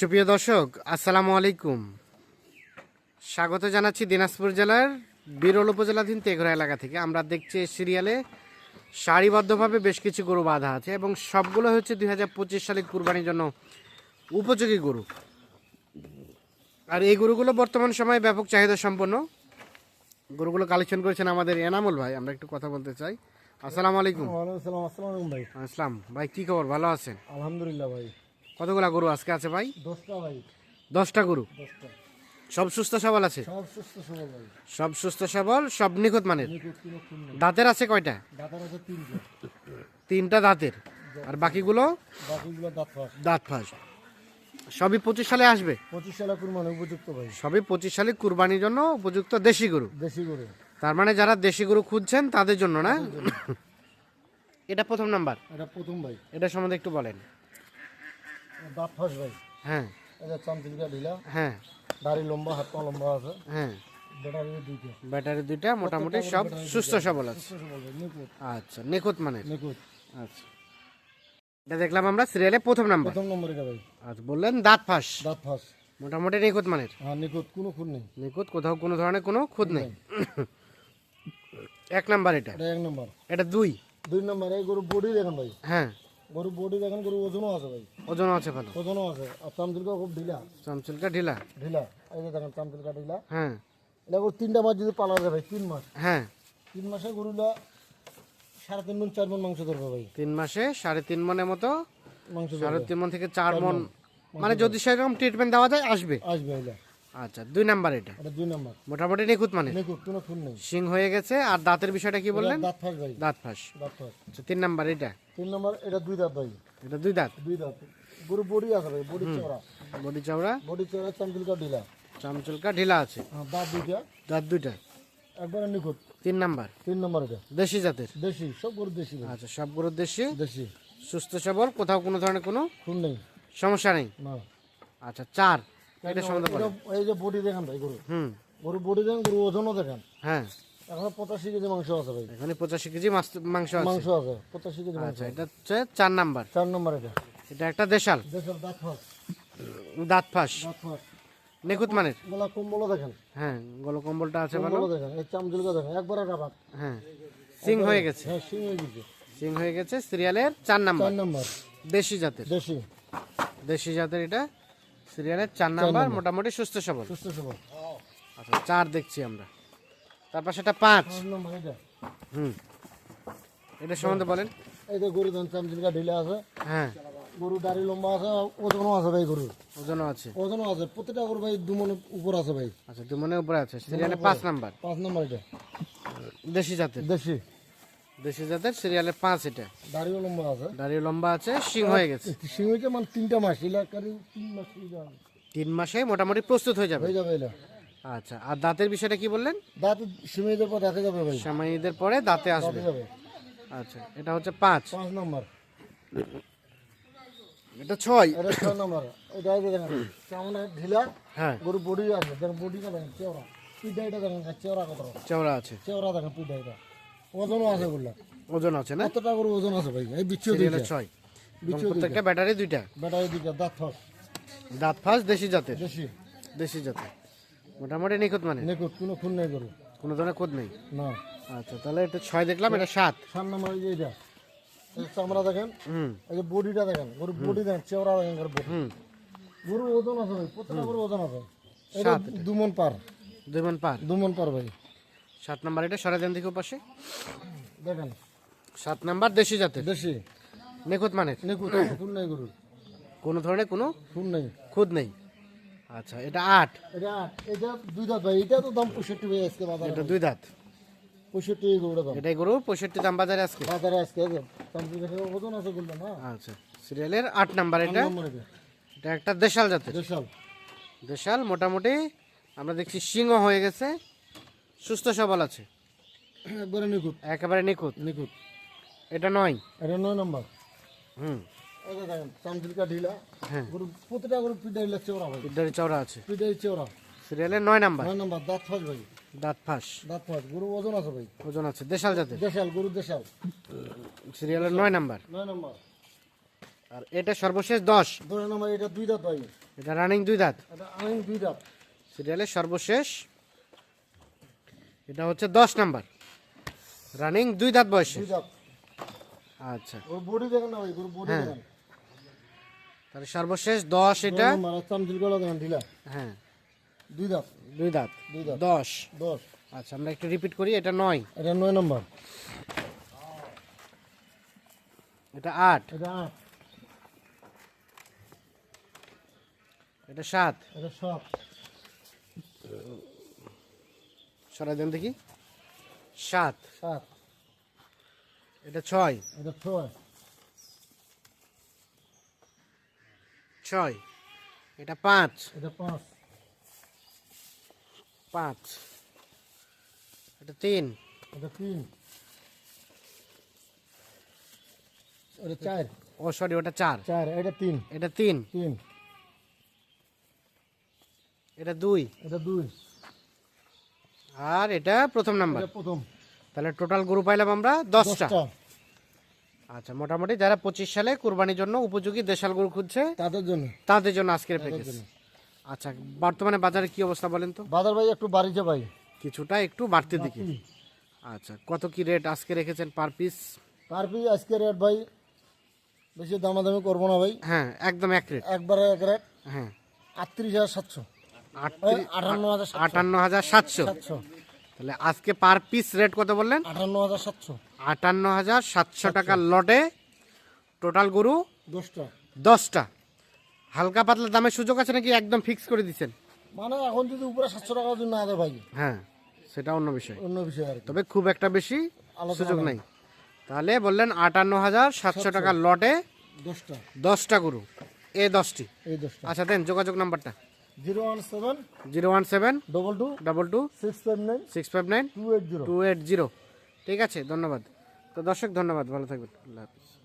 সুপ্রিয় দর্শক আসসালামু আলাইকুম। স্বাগত জানাচ্ছি দিনাজপুর জেলার বিরল উপজেলাধীন তেঘরা এলাকা থেকে। আমরা দেখছি সিরিয়ালে সারিবদ্ধভাবে বেশ কিছু গরু বাঁধা আছে এবং সবগুলো হচ্ছে দুই হাজার পঁচিশ সালে কুরবানির জন্য উপযোগী গরু। আর এই গরুগুলো বর্তমান সময়ে ব্যাপক চাহিদা সম্পন্ন। গরুগুলো কালেকশন করেছেন আমাদের এনামুল ভাই আমরা একটু কথা বলতে চাই। আসসালামু আলাইকুম। আসসালাম ভাই। আসসালাম। ভাই কি খবর? ভালো আছেন? আলহামদুলিল্লাহ ভাই। কতগুলা গরু আজকে আছে ভাই? দশটা ভাই। দশটা গরু? সব সুস্থ সবল আছে? সব সুস্থ সবল ভাই। সব সুস্থ সবল সব নিখুঁত মানের? দাঁতের আছে কয়টা? দাঁতার আছে তিনটে। তিনটা দাঁতের। আর বাকিগুলো? বাকিগুলো দাঁত ফাঁস। দাঁত ফাঁস। সবই পঁচিশ সালে আসবে? পঁচিশ সালে কুরবানি উপযুক্ত ভাই। সবই পঁচিশ সালে কুরবানির জন্য উপযুক্ত দেশি গরু? দেশি করে তার মানে যারা দেশি গরু খুঁজছেন তাদের জন্য না? এটা প্রথম নাম্বার। এটা প্রথম ভাই। এটা সম্বন্ধে একটু বলেন। দাঁত ফাঁস ভাই। হ্যাঁ। এটা চামচিলকা ঢিলা হ্যাঁ। দাড়ি লম্বা হাত পা লম্বা আছে। হ্যাঁ। ব্যাটারি দুইটা। ব্যাটারি দুইটা মোটামুটি সব সুস্থ সবল আছে। আচ্ছা নিখুঁত মানের। নিখুঁত। আচ্ছা। এটা দেখলাম আমরা সিরিয়ালে প্রথম নাম্বার প্রথম নম্বর ভাই। আচ্ছা বললেন দাঁত ফাঁস। দাঁত ফাঁস। মোটামুটি নিখুঁত মানের। হ্যাঁ নিখুঁত কোনো খুন নেই। নিখুঁত কোথাও কোনো ধরনের কোনো খুঁত নেই। এক নাম্বার এটা। এটা এক নম্বর এটা দুই। দুই নম্বর এই গরু বডি দেখেন ভাই। হ্যাঁ। গরু বডি দেখেন গরু ওজনও আছে ভাই। ওজন আছে ভালো। ওজনও আছে। আর চামচিলকা খুব ঢিলা। চামচুলকা ঢিলা? ঢিলা। এই যে দেখেন চামচিলকা ঢিলা। হ্যাঁ। এটা গরু তিনটা মাস যদি পালা যায় ভাই তিন মাস। হ্যাঁ। তিন মাসে গরুটা সাড়ে তিন মন চার মন মাংস ধরবে ভাই। তিন মাসে সাড়ে তিন মনের মতো? মাংস সাড়ে তিন মন থেকে চার মন মানে যদি সেরকম ট্রিটমেন্ট দেওয়া যায় আসবে। আসবে আচ্ছা দুই নাম্বার এটা? এটা দুই নম্বর। মোটামুটি নিখুঁত মানে? নিখুঁত কোনো খুন নেই। সিং হয়ে গেছে আর দাঁতের বিষয়টা কি বললেন? দাঁত ফাঁস ভাই। দাঁত ফাঁস। দাঁত ফাঁস। আচ্ছা তিন নাম্বার এটা? তিন নম্বর এটা দুই দাঁত ভাই। এটা দুই দাঁত? দুই দাঁত। গরু বডি আছে ভাই বডি চওড়া। বডি চওড়া? বডি চওড়া চামচিলকা ঢিলা। চামচুলকা ঢিলা আছে। হ্যাঁ, দাঁত দুইটা। দাঁত দুইটা? একবারে নিখুঁত। তিন নাম্বার? তিন নম্বর এটা। দেশি জাতের? দেশি সব গরু দেশি আচ্ছা সব গরুর দেশি? দেশি। সুস্থ সবল কোথাও কোনো ধরনের কোনো খুন নেই। সমস্যা নেই? আচ্ছা চার? এটা সম্বন্ধে বলেন। এই যে বডি দেখেন ভাই গরু। হুম। গরু বডি দেখেন গরু ওজনও দেখেন। হ্যাঁ। এখন পঁচাশি কেজি মাংস আছে ভাই। এখানে পঁচাশি কেজি মাছ মাংস আছে। মাংস আছে পঁচাশি কেজি মাংস আচ্ছা এটা হচ্ছে চার নাম্বার। চার নম্বর এটা। এটা একটা দেশাল। দেখেন দাঁত ফাঁস। দাঁত ফাঁস। দাঁত ফাঁস। নিখুঁত মানের? গলা কম্বলও দেখেন। হ্যাঁ গল কম্বলটা আছে ভালো। কম্বলও দেখেন এই চামচুলকা দেখেন একবারে রাবাত হ্যাঁ সিং হয়ে গেছে। হ্যাঁ সিং হয়ে গেছে। সিং হয়ে গেছে সিরিয়ালের চার নাম্বার। চার নম্বর। দেশি জাতের। দেশি। দেশি জাতের এটা সিরিয়ালের চার নাম্বার মোটামুটি সুস্থ সবল। সুস্থ সবল। আচ্ছা চার দেখছি আমরা। তারপর সেটা পাঁচ। পাঁচ নম্বর এটা হুম। এটা সম্বন্ধে বলেন। এই গরু চামচুলকা ঢিলা আছে। হ্যাঁ। গরু দাড়ি লম্বা আছে ওজনও আছে ভাই গরু ওজনও আছে। ওজনও আছে। প্রত্যেকটা গরু ভাই দুমনের উপর আছে ভাই। আচ্ছা দু মনে উপরে আছে। সিরিয়ালে পাঁচ নাম্বার। পাঁচ নম্বর এটা। দেশি জাতের। দেশি। দেশি জাতের সিরিয়ালে পাঁচ এটা। দাড়িও লম্বা আছে। দাঁড়িয়ে লম্বা আছে সিং হয়ে গেছে। সিং হয়েছে মানে তিনটা মাস এলাকারই তিন মাস তিন মাসে মোটামুটি প্রস্তুত হয়ে যাবে। হয়ে যাবে আচ্ছা আর দাঁতের বিষয়টা কি বললেন? দাঁত সিমেদের পর দেখা যাবে ভাই। সামাইদের পরে দাঁতে আসবে। আচ্ছা এটা হচ্ছে পাঁচ। পাঁচ নম্বর। এটা ছয়। এটা ছয় নম্বর। এটা দেখেন কেমন ঢিলা হ্যাঁ। গরু বডি আছে। দেখেন বডিটা দেখেন চেওড়া। পিঠা এটা দেখেন চেওড়া কত চওড়া আছে। চেওড়া দেখেন পিঠা এটা। ওজনও আছে বললাম। ওজন আছে না? কতটা গরু ওজন আছে ভাই? এই বিচ্ছু দুইটা। ছয়। বিচ্ছু প্রত্যেকটা ব্যাটারি দুইটা? ব্যাটারি দুইটা দাঁত ফাঁস। দাঁত ফাঁস দেশি জাতের? দেশি। দেশি জাতের। মোটামুটি নিখুঁত মানে? নিখুঁত কোনো খুন নেই গরু কোনো ধরনের খুঁত নেই? না। আচ্ছা তাহলে এটা ছয় দেখলাম এটা সাত। সাত নম্বর এই যে এটা। চামড়া দেখেন? হুম। এই যে বডিটা দেখেন গরু বডি দেখেন চেওড়া দেখেন গরু হুম। গরু ওজন আছে ভাই প্রত্যেকটা গরু ওজন আছে। সাত। দুমন পার। দুই মন পার। দুমন পার ভাই। সাত নাম্বার এটা সরাই দেন দিকে পাশে দেখেন। সাত নাম্বার দেশি জাতের। দেশি। নিখুঁত মানের? নিখুঁত খুন নেই গরু কোনো ধরনের কোনো? খুন নেই। খুদ নেই। আচ্ছা এটা আট। এটা আট। এটা দুই দাঁত ভাই। এটা তো দাম পঁয়ষট্টি ভাই আজকে বাজারে। এটা দুই দাঁত। পঁয়ষট্টি গরুটা দাম। এটাই গরু পঁয়ষট্টি দাম বাজারে আজকে? বাজারে আজকে ওজন আছে বললাম না? আচ্ছা সিরিয়ালের আট নাম্বার এটা। এটা একটা দেশাল জাতের। দেশাল। দেশাল মোটামুটি আমরা দেখছি সিংহ হয়ে গেছে। সুস্থ সবল আছে? একবারে নিখুঁত। একেবারে নিখুঁত? নিখুঁত। এটা নয়? এটা নয় নম্বর। হুম। চামচিলকা ঢিলা হ্যাঁ। গরু প্রতিটা গরু চেওড়া ভাই। পিঠদারি চওড়া আছে। চেওড়া। সিরিয়ালের নয় নাম্বার? নয় নম্বর দাঁত ফাঁস ভাই। দাঁত ফাঁস। দাঁত ফাঁস। গরু ওজন আছে ভাই। ওজন আছে। দেশাল জাতের? দেশাল গরু দেশাল। সিরিয়ালের নয় নাম্বার? নয় নম্বর। আর এটা সর্বশেষ দশ? ধরে নাম্বার এটা দুই দাঁত ভাই। এটা রানিং দুই দাঁত? এটা আইন দুই দাঁত। সিরিয়ালের সর্বশেষ এটা হচ্ছে দশ নাম্বার। রানিং দুই দাঁত বয়সে। আচ্ছা। ওর বডি দেখেন না ভাই ওর বডি হ্যাঁ। দেখেন। তাহলে সর্বশেষ দশ এটা। হ্যাঁ। দুই দাঁত। দুই দাঁত। দুই দাঁত। দশ। দশ। আচ্ছা আমরা একটু রিপিট করি এটা নয়। এটা নয় নম্বর। এটা আট। এটা আট। এটা সাত। এটা সাত। সরাই দেন দেখি। সাত। সাত। এটা ছয়। এটা ছয়। ছয়। এটা পাঁচ। এটা পাঁচ। পাঁচ। এটা তিন। এটা তিন। এটা চার। ও সরি ওটা চার। চার এটা তিন। এটা তিন। তিন। এটা দুই। এটা দুই। আর এটা প্রথম নাম্বার। প্রথম। তাহলে টোটাল গরু পাইলাম আমরা দশটা। আচ্ছা মোটামুটি যারা পঁচিশ সালে কুরবানির জন্য উপযোগী দেশাল গরু খুঁজছে তাদের জন্য। তাদের জন্য আজকের প্যাকেজ আচ্ছা বর্তমানে বাজারে কি অবস্থা বলেন তো? বাজার ভাই একটু বাড়িতে ভাই। কিছুটা একটু বাড়তি দিকে। আচ্ছা কত কি রেট আজকে রেখেছেন পার পিস পার পিস আজকে রেট ভাই বেশি দামাদামি করব না ভাই। হ্যাঁ একদম এক রেট একবারে এক রেট হ্যাঁ। আটত্রিশ হাজার সাতশো। আটান্ন হাজার সাতশো। তাহলে আজকে পার পিস রেট কত বললেন? আটান্ন হাজার সাতশো। আটান্ন হাজার সাতশো টাকার লটে। টোটাল গরু দশটা। দশটা। হালকা পাতলা দামের সুযোগ আছে নাকি একদম ফিক্স করে দিচ্ছেন? মানে এখন যদি উপরে সাতশো টাকা যদি না দেয় ভাই হ্যাঁ সেটা অন্য বিষয়। অন্য বিষয় আর তবে খুব একটা বেশি সুযোগ নাই। তাহলে বললেন আটান্ন হাজার সাতশো টাকার লটে দশটা। দশটা গরু। এ দশটা। আচ্ছা দেন যোগাযোগ নাম্বারটা। Zero one seven zero one seven double two double two six five nine six five nine two eight zero two eight zero ঠিক আছে ধন্যবাদ। তো দর্শক ধন্যবাদ। ভালো থাকবেন। আল্লাহ হাফিজ।